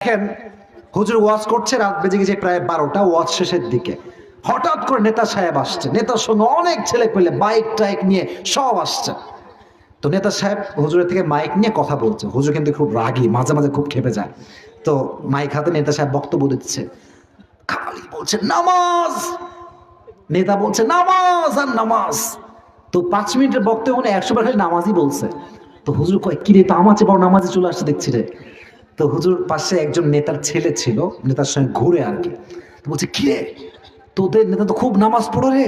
দেখেন, হুজুর ওয়াজ করছে রাত বেজে গেছে প্রায় বারোটা, ওয়াজ শেষের দিকে। হঠাৎ করে নেতা সাহেব আসছে। নেতার সঙ্গে অনেক ছেলে পেলে বাইক টাইক নিয়ে সব আসছে। তো নেতা সাহেব হুজুরের থেকে মাইক নিয়ে কথা বলছে। হুজুর কিন্তু খুব রাগী, মাঝে মাঝে খুব খেপে যায়। তো মাইক হাতে নেতা সাহেব বক্তব্য দিচ্ছে। খালি বলছে, নামাজ! নেতা বলছে, নামাজ আর নামাজ! তো পাঁচ মিনিটের বক্তব্য একশো বার খালি নামাজই বলছে। তো হুজুর কয় কি রে তো আমার চেয়ে বড় নামাজে চলে আসছে, দেখছি রে। তো হুজুর পাশে একজন নেতার ছেলে ছিল, নেতার সঙ্গে ঘুরে আর কি। তো বলছে, কি রে? তোদের নেতা তো খুব নামাজ পড়ো রে।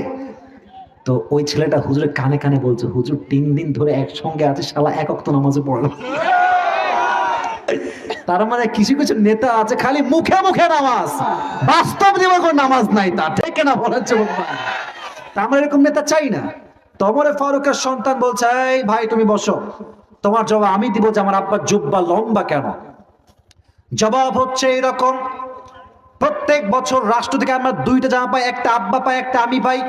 তো ওই ছেলেটা হুজুরের কানে কানে বলছে, হুজুর, তিন দিন ধরে একসঙ্গে আছে, শালা একক তো নামাজে পড়ে না। তার মানে কিছু কিছু নেতা আছে খালি মুখে মুখে নামাজ, বাস্তব জীবনে নামাজ নাই তা, ঠিক না বলার জন্য আমরা এরকম নেতা চাই না। তমরে ফারুকের সন্তান বলছে, এই ভাই, তুমি বসো। তোমার জবাব আমি দিব যে আমার আব্বার জুব্বা লম্বা কেন? জবাব হচ্ছে এরকম। প্রত্যেক বছর রাষ্ট্র থেকে আমরা দুইটা জামা পাই, একটা আব্বা পাই একটা আমি পাই।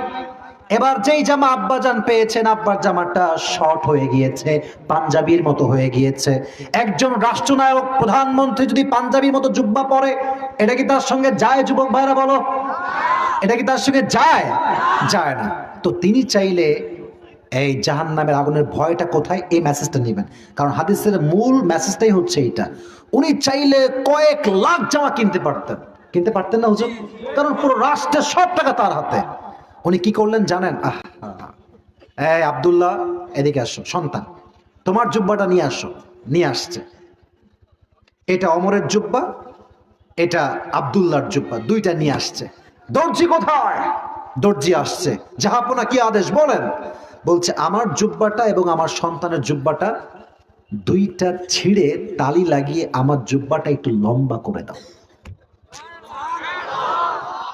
এবার যেই জামা আব্বা জান পেয়েছেন, আব্বার জামাটা শর্ট হয়ে গিয়েছে, পাঞ্জাবির মতো হয়ে গিয়েছে। একজন রাষ্ট্রনায়ক, প্রধানমন্ত্রী যদি পাঞ্জাবির মতো জুব্বা পরে, এটা কি তার সঙ্গে যায়, যুবক ভাইরা বলো? এটা কি তার সঙ্গে যায়? যায় না। তো তিনি চাইলে এই জাহান নামের আগুনের ভয়টা কোথায়? এই মেসেজটা নেবেন। কারণ হাদিসের মূল মেসেজটাই হচ্ছে এইটা। উনি চাইলে কয়েক লাখ জামা কিনতে পারতেন। কিনতে পারতেন না হুজুর? কারণ পুরো রাষ্ট্রের সব টাকা তার হাতে। উনি কি করলেন জানেন? আহ এই আব্দুল্লাহ, এদিকে আসো, সন্তান। তোমার জুব্বাটা নিয়ে আসো। নিয়ে আসছে। এটা অমরের জুব্বা, এটা আব্দুল্লাহর জুব্বা। দুইটা নিয়ে আসছে। দর্জি কোথায়? দর্জি আসছে। জাহাপনা কি আদেশ বলেন? বলছে, আমার জুব্বাটা এবং আমার সন্তানের জুব্বাটা দুইটা ছিঁড়ে তালি লাগিয়ে আমার জুব্বাটা একটু লম্বা করে দাও।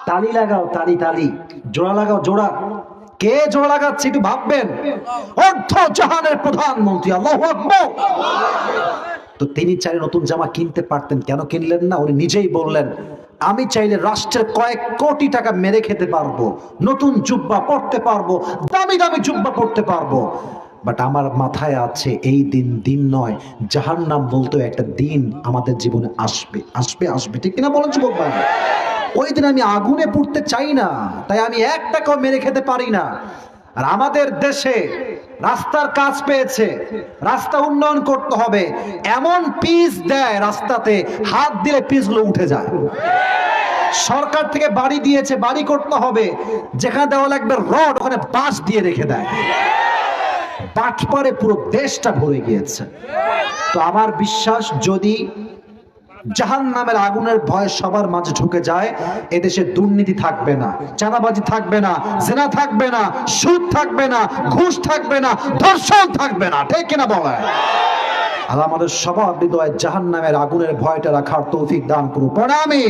তালি লাগাও, তালি তালি। জোড়া লাগাও, জোড়া। কে জোড়া লাগাচ্ছে একটু ভাববেন? অর্ধ জাহানের প্রধানমন্ত্রী, আল্লাহ তো তিনি চাইলে নতুন জামা কিনতে পারতেন। কেন কিনলেন না? উনি নিজেই বললেন আমি চাইলে রাষ্ট্রের কয়েক কোটি টাকা মেরে খেতে পারব, নতুন জুব্বা পড়তে পারব, দামি দামি জুব্বা পড়তে পারব। বাট আমার মাথায় আছে, এই দিন দিন নয় যাহার নাম বলতে একটা দিন আমাদের জীবনে আসবে আসবে আসবে। ঠিক কিনা বলেন যুবক ওই দিন আমি আগুনে পুড়তে চাই না, তাই আমি এক টাকাও মেরে খেতে পারি না। আর আমাদের দেশে রাস্তার কাজ পেয়েছে, রাস্তা উন্নয়ন করতে হবে। এমন পিস দেয় রাস্তাতে, হাত দিলে পিচগুলো উঠে যায়। সরকার থেকে বাড়ি দিয়েছে, বাড়ি করতে হবে। যেখানে দেওয়া লাগবে রড, ওখানে বাঁশ দিয়ে রেখে দেয়। বাটপারে পুরো দেশটা ভরে গিয়েছে। তো আমার বিশ্বাস, যদি জাহান নামের আগুনের ভয় সবার মাঝে ঢুকে যায়, এদেশে দুর্নীতি থাকবে না, চাঁদাবাজি থাকবে না, জেনা থাকবে না, সুদ থাকবে না, ঘুষ থাকবে না, ধর্ষণ থাকবে না, ঠিক কিনা বলে আর আমাদের সবার হৃদয়ে জাহান নামের আগুনের ভয়টা রাখার তৌফিক দান করুন প্রণামী